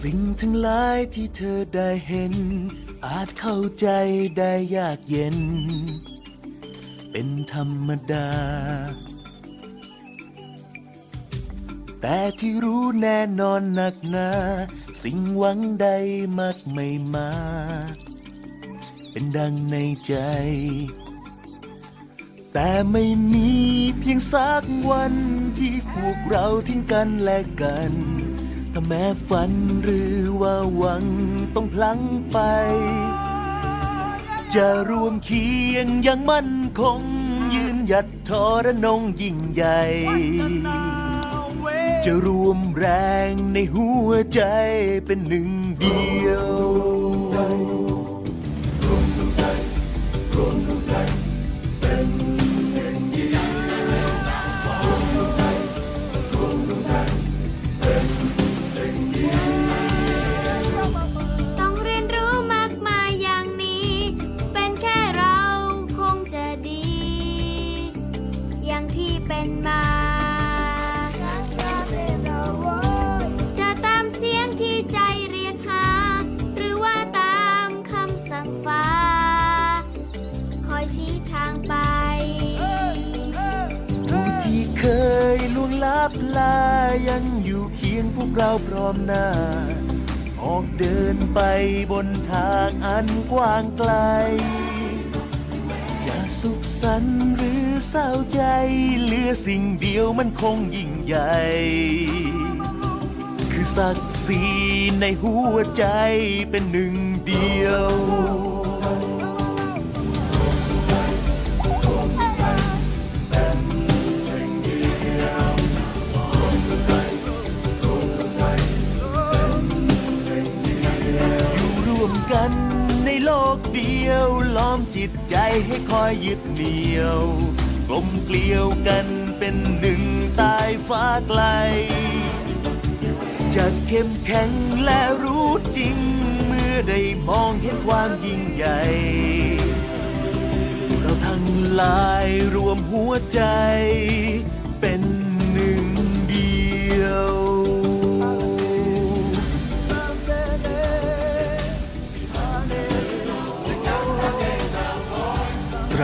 สิ่งทั้งหลายที่เธอได้เห็น อาจเข้าใจได้ยากเย็น เป็นธรรมดา แต่ที่รู้แน่นอนหนักหนา สิ่งหวังใดมักไม่มา เป็นดังในใจ แต่ไม่มีเพียงสักวันที่พวกเราทิ้งกันและกัน ถ้าแม้ฝันหรือว่าหวังต้องพลังไป จะรวมเคียงอยังมั่นคง ยืนหยัดทอระนงยิ่งใหญ่ จะรวมแรงในหัวใจเป็นหนึ่งเดียว เป็นมา จะตามเสียงที่ใจเรียกหา หรือว่าตามคำสั่งฟ้า คอยชี้ทางไป ผู้ที่เคยล่วงลับลายังอยู่เคียงพวกเราพร้อมหน้า ออกเดินไปบนทางอันกว้างไกล จะสุขสันต์หรือเศร้าใจ เหลือสิ่งเดียวมันคงยิ่งใหญ่ คือศักดิ์ศรีในหัวใจเป็นหนึ่งเดียว อยู่ร่วมกัน ลกเดียวล้อมจิตใจให้คอยยึดเหนี่ยว กลมเกลียวกันเป็นหนึ่งตายฟ้าไกล จะเข้มแข็งและรู้จริง เมื่อได้มองเห็นความยิ่งใหญ่ เราทั้งหลายรวมหัวใจ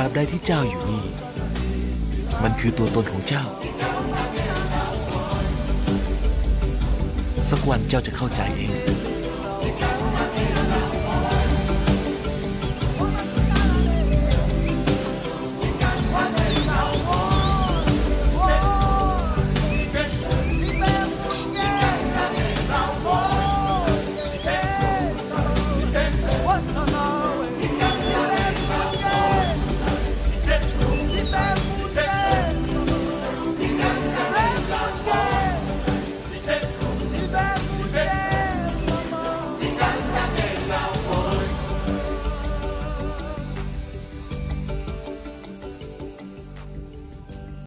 บใดที่เจ้าอยู่นี่ มันคือตัวตนของเจ้า สักวันเจ้าจะเข้าใจเอง